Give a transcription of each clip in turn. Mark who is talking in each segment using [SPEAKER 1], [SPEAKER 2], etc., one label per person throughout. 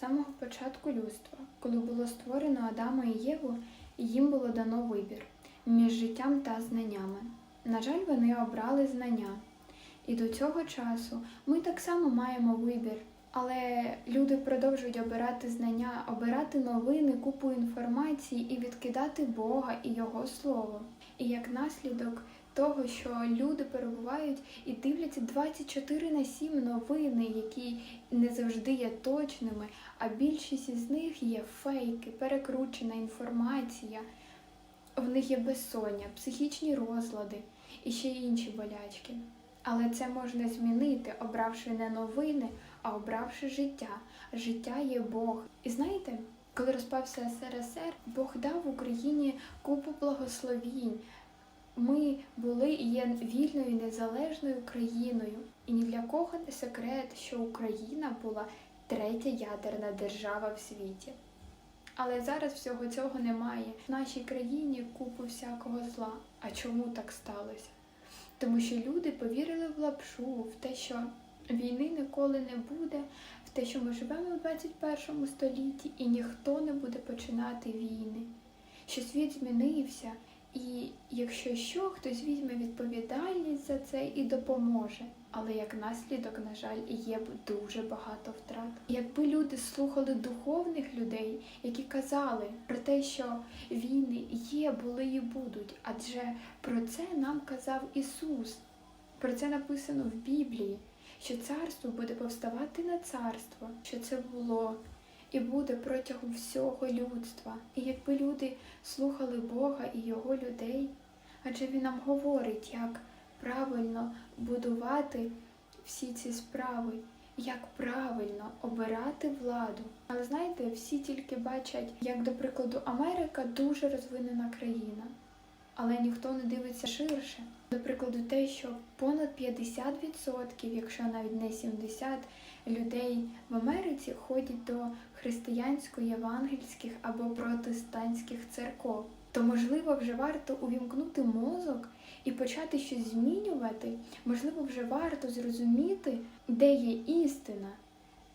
[SPEAKER 1] самого початку людства, коли було створено Адама і Єву, їм було дано вибір між життям та знаннями. На жаль, вони обрали знання. І до цього часу ми так само маємо вибір. Але люди продовжують обирати знання, обирати новини, купу інформації і відкидати Бога і Його Слово. І як наслідок того, що люди перебувають і дивляться 24 на 7 новини, які не завжди є точними, а більшість із них є фейки, перекручена інформація. В них є безсоння, психічні розлади і ще інші болячки. Але це можна змінити, обравши не новини, а обравши життя. Життя є Бог. І знаєте, коли розпався СРСР, Бог дав Україні купу благословінь. Ми були і є вільною незалежною країною. І ні для кого не секрет, що Україна була третя ядерна держава в світі. Але зараз всього цього немає. В нашій країні купу всякого зла. А чому так сталося? Тому що люди повірили в лапшу, в те, що війни ніколи не буде, в те, що ми живемо в 21 столітті і ніхто не буде починати війни, що світ змінився, і якщо що, хтось візьме відповідальність за це і допоможе. Але як наслідок, на жаль, є дуже багато втрат. Якби люди слухали духовних людей, які казали про те, що війни є, були і будуть, адже про це нам казав Ісус. Про це написано в Біблії, що царство буде повставати на царство, що це було і буде протягом всього людства. І якби люди слухали Бога і Його людей, адже Він нам говорить, як правильно будувати всі ці справи, як правильно обирати владу. Але знаєте, всі тільки бачать, як, до прикладу, Америка дуже розвинена країна. Але ніхто не дивиться ширше. До прикладу, те, що понад 50%, якщо навіть не 70% людей в Америці ходять до християнсько-євангельських або протестантських церков, то можливо вже варто увімкнути мозок і почати щось змінювати. Можливо, вже варто зрозуміти, де є істина.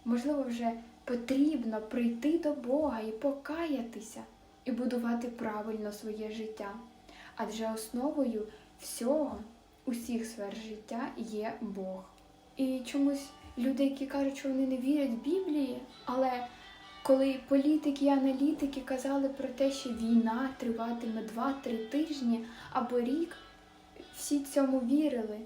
[SPEAKER 1] Можливо, вже потрібно прийти до Бога і покаятися, і будувати правильно своє життя. Адже основою всього, усіх сфер життя є Бог. І чомусь люди, які кажуть, що вони не вірять в Біблії, але коли політики і аналітики казали про те, що війна триватиме 2-3 тижні або рік, всі цьому вірили,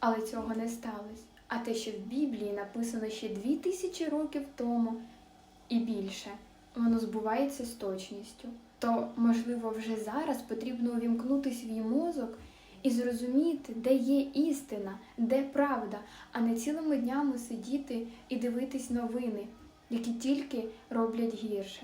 [SPEAKER 1] але цього не сталося. А те, що в Біблії написано ще 2000 років тому і більше, воно збувається з точністю. То, можливо, вже зараз потрібно увімкнути свій мозок і зрозуміти, де є істина, де правда, а не цілими днями сидіти і дивитись новини, які тільки роблять гірше.